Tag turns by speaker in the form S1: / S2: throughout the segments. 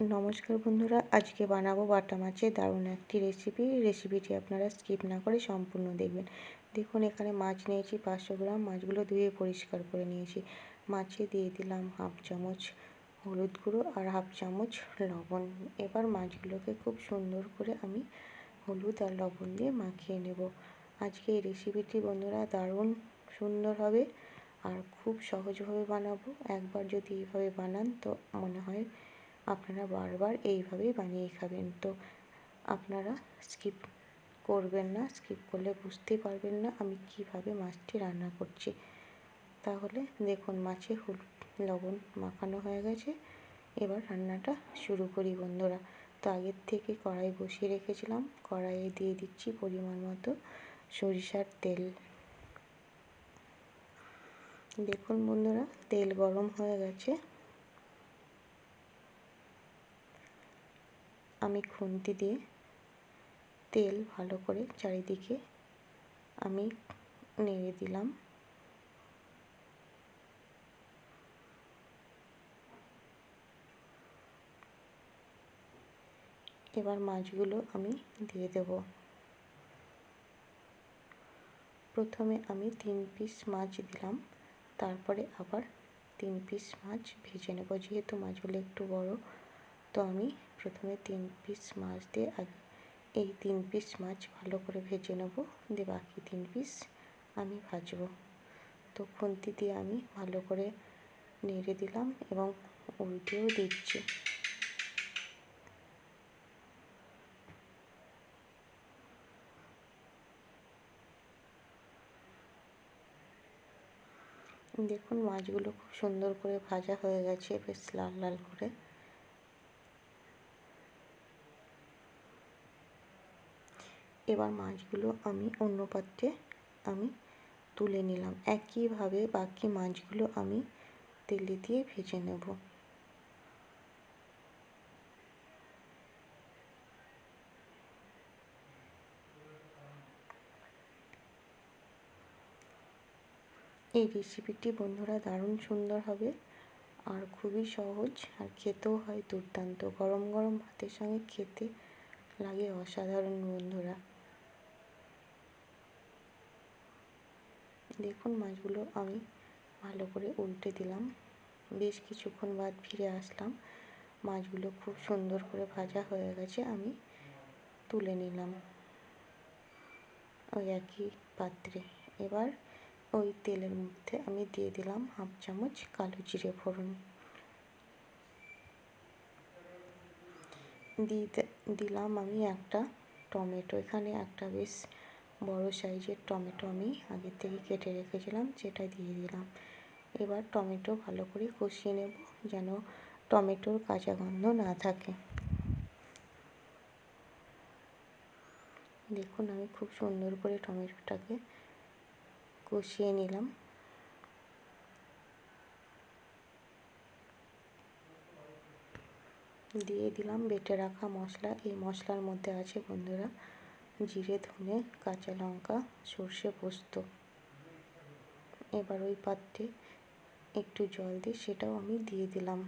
S1: নমস্কার বন্ধুরা, আজকে বানাবো বাটা মাছের দারুণ একটি রেসিপি রেসিপিটি আপনারা স্কিপ না করে সম্পূর্ণ দেখবেন। দেখুন, এখানে মাছ নিয়েছি পাঁচশো গ্রাম। মাছগুলো ধুয়ে পরিষ্কার করে নিয়েছি। মাছে দিয়ে দিলাম হাফ চামচ হলুদ গুঁড়ো আর হাফ চামচ লবণ। এবার মাছগুলোকে খুব সুন্দর করে আমি হলুদ আর লবণ দিয়ে মাখিয়ে নেব। আজকে এই রেসিপিটি বন্ধুরা দারুণ সুন্দর হবে আর খুব সহজভাবে বানাবো। একবার যদি এইভাবে বানান তো মনে হয় আপনারা বারবার এইভাবেই বানিয়ে খাবেন। তো আপনারা স্কিপ করবেন না স্কিপ করলে বুঝতেই পারবেন না আমি কীভাবে মাছটি রান্না করছি। তাহলে দেখুন মাছে হলুদ, লবণ মাখানো হয়ে গেছে। এবার রান্নাটা শুরু করি বন্ধুরা। তো আগের থেকে কড়াই বসিয়ে রেখেছিলাম। কড়াইয়ে দিয়ে দিচ্ছি পরিমাণ মতো সরিষার তেল। দেখুন বন্ধুরা, তেল গরম হয়ে গেছে। আমি খুন্তি দিয়ে তেল ভালো করে চারিদিকে আমি নেড়ে দিলাম। এবার মাছগুলো আমি দিয়ে দেব। প্রথমে আমি তিন পিস মাছ দিলাম, তারপরে আবার তিন পিস মাছ ভেজে নেব। যেহেতু মাছগুলো একটু বড় তো আমি প্রথমে তিন পিস মাছ দিয়ে আগে, এই তিন পিস মাছ ভালো করে ভেজে নেব। দিয়ে বাকি তিন পিস আমি ভাজবো। তো খুন্তি দিয়ে আমি ভালো করে নেড়ে দিলাম এবং উল্টেও দিচ্ছি। দেখুন মাছগুলো খুব সুন্দর করে ভাজা হয়ে গেছে, বেশ লাল লাল করে। এবার মাছগুলো আমি অন্য পাত্রে আমি তুলে নিলাম। একইভাবে বাকি মাছগুলো আমি তেলে দিয়ে ভেজে নেব। এই রেসিপিটি বন্ধুরা দারুণ সুন্দর হবে আর খুবই সহজ আর খেতেও হয় দুর্দান্ত। গরম গরম ভাতের সঙ্গে খেতে লাগে অসাধারণ বন্ধুরা। দেখুন মাছগুলো আমি ভালো করে উল্টে দিলাম। বেশ কিছুক্ষণ বাদ ফিরে আসলাম। মাছগুলো খুব সুন্দর করে ভাজা হয়ে গেছে, আমি তুলে নিলাম ওই একই পাত্রে। এবার ওই তেলের মধ্যে আমি দিয়ে দিলাম হাফ চামচ কালো জিরে ফোড়ন। দিয়ে দিলাম আমি একটা টমেটো। এখানে একটা বেশ বড় সাইজের টমেটো আমি আগের থেকে কেটে রেখেছিলাম সেটা দিয়ে দিলাম। এবার টমেটো ভালো করে কষিয়ে নেব, যেন টমেটোর কাঁচা গন্ধ না থাকে। দেখুন, আমি খুব সুন্দর করে টমেটোটাকে কষিয়ে নিলাম। দিয়ে দিলাম, বেটে রাখা মশলা, এই মশলার মধ্যে আছে বন্ধুরা জিরে, ধনে, কাঁচা লঙ্কা, সর্ষে পোস্ত। এবার ওই পাত্রে একটু জল দিয়ে সেটাও আমি দিয়ে দিলাম।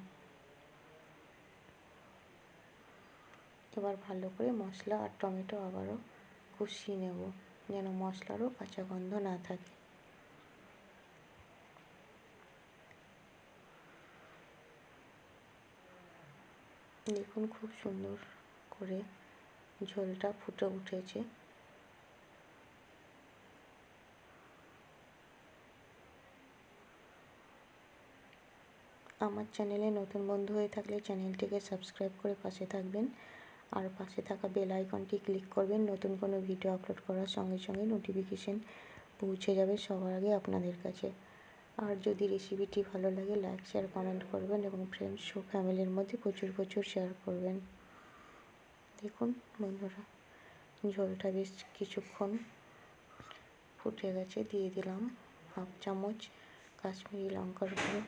S1: এবার ভালো করে মশলা আর টমেটো আবারও কষিয়ে নেব, যেন মশলারও কাঁচা গন্ধ না থাকে। দেখুন, খুব সুন্দর করে ঝোলটা ফুটে উঠেছে। আমার চ্যানেলে নতুন বন্ধু হয়ে থাকলে চ্যানেলটিকে সাবস্ক্রাইব করে পাশে থাকবেন। আর পাশে থাকা বেল আইকনটি ক্লিক করবেন। নতুন কোনো ভিডিও আপলোড করার সঙ্গে সঙ্গে নোটিফিকেশন পৌঁছে যাবে সবার আগে আপনাদের কাছে। আর যদি রেসিপিটি ভালো লাগে, লাইক, শেয়ার, কমেন্ট করবেন এবং ফ্রেন্ডস ও ফ্যামিলির মধ্যে প্রচুর প্রচুর শেয়ার করবেন। দেখুন বন্ধুরা ঝোলটা বেশ কিছুক্ষণ ফুটে গেছে, দিয়ে দিলাম হাফ চামচ কাশ্মীরি লঙ্কার গুঁড়ো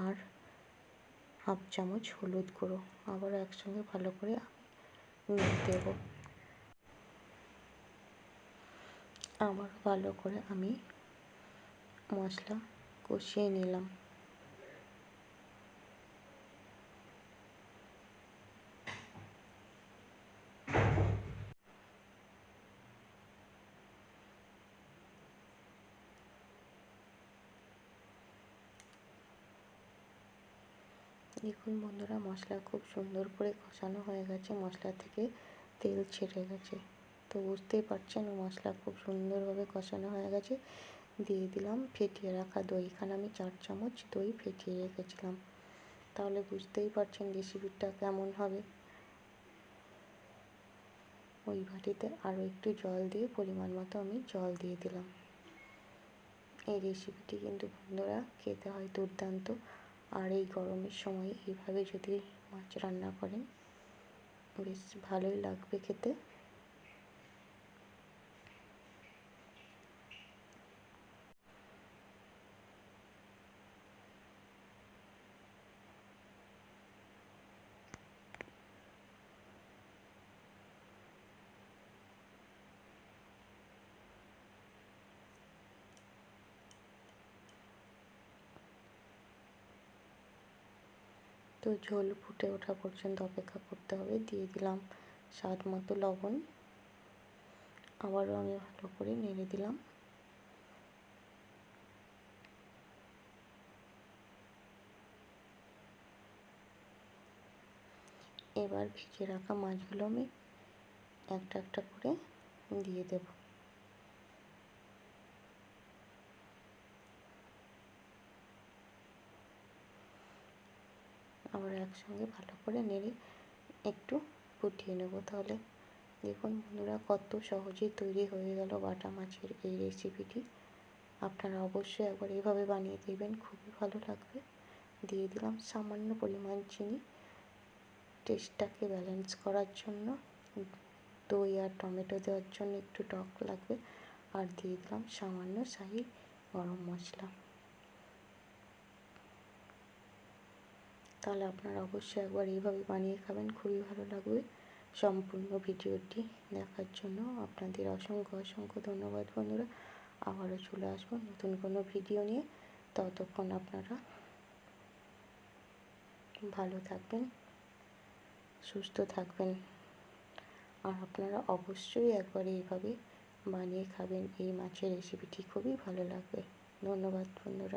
S1: আর হাফ চামচ হলুদ গুঁড়ো। আবার একসঙ্গে ভালো করে দেব। আবার ভালো করে আমি মশলা কষিয়ে নিলাম। দেখুন বন্ধুরা, মশলা খুব সুন্দর করে কষানো হয়ে গেছে। মশলা থেকে তেল ছেড়ে গেছে। তো বুঝতেই পারছেন, মশলা খুব সুন্দরভাবে কষানো হয়ে গেছে। দিয়ে দিলাম, ফেটিয়ে রাখা দই। এখানে আমি চার চামচ দই ফেটিয়ে রেখেছিলাম। তাহলে বুঝতেই পারছেন রেসিপিটা কেমন হবে। ওই বাটিতে আরও একটু জল দিয়ে, পরিমাণ মতো আমি জল দিয়ে দিলাম। এই রেসিপিটি কিন্তু বন্ধুরা খেতে হয় দুর্দান্ত। আর এই গরমের সময় এইভাবে যদি মাছ রান্না করেন বেশ ভালোই লাগবে খেতে। তো ঝোল ফুটে ওঠা পর্যন্ত অপেক্ষা করতে হবে। দিয়ে দিলাম স্বাদ মতো লবণ। আবারও আমি ভালো করে নেড়ে দিলাম। এবার ভেজে রাখা মাছগুলো আমি একটা একটা করে দিয়ে দেবো। আবার একসঙ্গে ভালো করে নেড়ে একটু ফুটিয়ে নেব। তাহলে দেখুন বন্ধুরা কত সহজেই তৈরি হয়ে গেল বাটা মাছের এই রেসিপিটি আপনারা অবশ্যই একবার এভাবে বানিয়ে দেবেন খুবই ভালো লাগবে। দিয়ে দিলাম সামান্য পরিমাণ চিনি। টেস্টটাকে ব্যালেন্স করার জন্য, দই আর টমেটো দেওয়ার জন্য একটু টক লাগবে। আর দিয়ে দিলাম সামান্য শাহি গরম মশলা। তাহলে আপনারা অবশ্যই একবার এইভাবে বানিয়ে খাবেন। খুবই ভালো লাগবে সম্পূর্ণ ভিডিওটি দেখার জন্য। আপনাদের অসংখ্য অসংখ্য ধন্যবাদ বন্ধুরা। আবারও চলে আসব নতুন কোনো ভিডিও নিয়ে। ততক্ষণ আপনারা ভালো থাকবেন, সুস্থ থাকবেন। আর আপনারা অবশ্যই একবার এইভাবে বানিয়ে খাবেন। এই মাছের রেসিপিটি খুবই ভালো লাগবে। ধন্যবাদ বন্ধুরা।